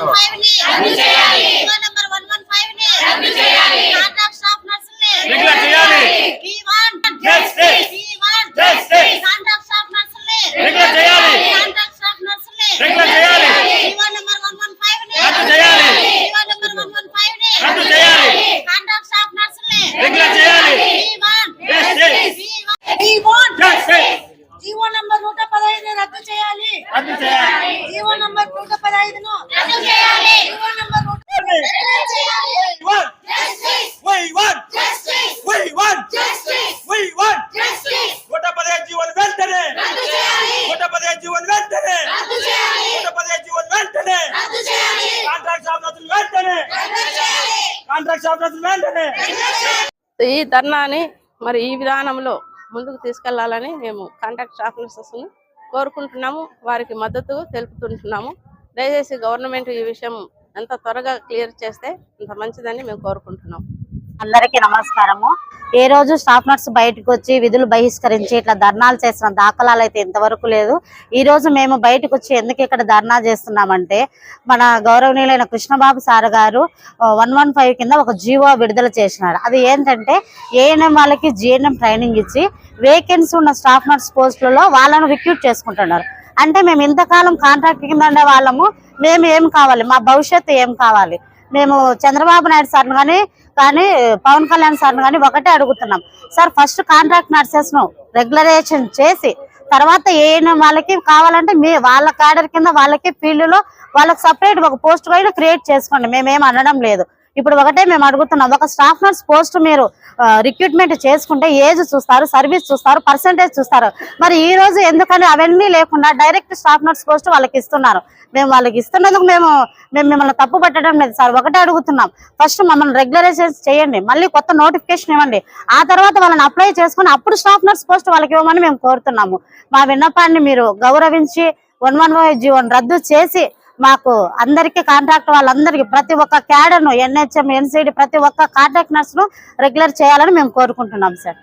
I'm Italian. రద్దు చేయాలి. GO number నూట పదహైదును జీవో నంబర్ నూట We want we want we want నూట పదిహేను జీవోలు వెంటనే. నూట పదిహేను జీవోలు వెంటనే. నూట పదిహేను జీవోలు వెంటనే. కాంట్రాక్ట్ ఆఫీసులు వెంటనే. కాంట్రాక్ట్ ఆఫీసులు వెంటనే. ఈ ధర్నాని మరి ఈ విధానంలో ముందుకు తీసుకెళ్ళాలని మేము కాంట్రాక్ట్ ఆఫీసర్స్ కోరుకుంటున్నాము వారికి మద్దతు తెలుపుతుంటున్నాము. దయచేసి గవర్నమెంట్ ఈ విషయం ఎంత త్వరగా క్లియర్ చేస్తే అంత మంచిదని మేము కోరుకుంటున్నాం. అందరికీ నమస్కారము. ఏ రోజు స్టాఫ్ నర్స్ బయటకు వచ్చి విధులు బహిష్కరించి ఇట్లా ధర్నాలు చేసిన దాఖలాలు అయితే ఇంతవరకు లేదు. ఈ రోజు మేము బయటకు వచ్చి ఎందుకు ఇక్కడ ధర్నా చేస్తున్నామంటే మన గౌరవనీయులైన కృష్ణబాబు సార్ గారు వన్ వన్ ఫైవ్ కింద ఒక జీవో విడుదల చేసినారు. అది ఏంటంటే ఏఎన్ఎం వాళ్ళకి జిఎన్ఎం ట్రైనింగ్ ఇచ్చి వేకెన్సీ ఉన్న స్టాఫ్ నర్స్ పోస్టులలో వాళ్ళను రిక్రూట్ చేసుకుంటున్నారు. అంటే మేము ఇంతకాలం కాంట్రాక్ట్ కింద ఉండే వాళ్ళము మేము ఏం కావాలి? మా భవిష్యత్తు ఏం కావాలి? మేము చంద్రబాబు నాయుడు సార్ని కానీ కానీ పవన్ కళ్యాణ్ సార్ని కానీ ఒకటే అడుగుతున్నాం. సార్ ఫస్ట్ కాంట్రాక్ట్ నర్సెస్ను రెగ్యులరేషన్ చేసి తర్వాత ఏ వాళ్ళకి కావాలంటే మీ వాళ్ళ క్యాడర్ కింద వాళ్ళకి ఫీల్డ్లో వాళ్ళకి సపరేట్ ఒక పోస్ట్ కూడా క్రియేట్ చేసుకోండి. మేమేం అనడం లేదు. ఇప్పుడు ఒకటే మేము అడుగుతున్నాం. ఒక స్టాఫ్ నర్స్ పోస్ట్ మీరు రిక్రూట్మెంట్ చేసుకుంటే ఏజ్ చూస్తారు సర్వీస్ చూస్తారు పర్సంటేజ్ చూస్తారు. మరి ఈ రోజు ఎందుకంటే అవన్నీ లేకుండా డైరెక్ట్ స్టాఫ్ నర్స్ పోస్ట్ వాళ్ళకి ఇస్తున్నారు. మేము వాళ్ళకి ఇస్తున్నందుకు మేము మేము మిమ్మల్ని తప్పు పట్టడం లేదు సార్. ఒకటే అడుగుతున్నాం. ఫస్ట్ మమ్మల్ని రెగ్యులరైజేషన్ చేయండి. మళ్ళీ కొత్త నోటిఫికేషన్ ఇవ్వండి. ఆ తర్వాత వాళ్ళని అప్లై చేసుకుని అప్పుడు స్టాఫ్ నర్స్ పోస్ట్ వాళ్ళకి ఇవ్వమని మేము కోరుతున్నాము. మా విన్నపాన్ని మీరు గౌరవించి వన్ వన్ జీవన్ రద్దు చేసి మాకు అందరికీ కాంట్రాక్ట్ వాళ్ళందరికీ ప్రతి ఒక్క క్యాడర్ను ఎన్హెచ్ఎం ఎన్సీడీ ప్రతి ఒక్క కాంట్రాక్ట్ నర్స్ను రెగ్యులర్ చేయాలని మేము కోరుకుంటున్నాం సార్.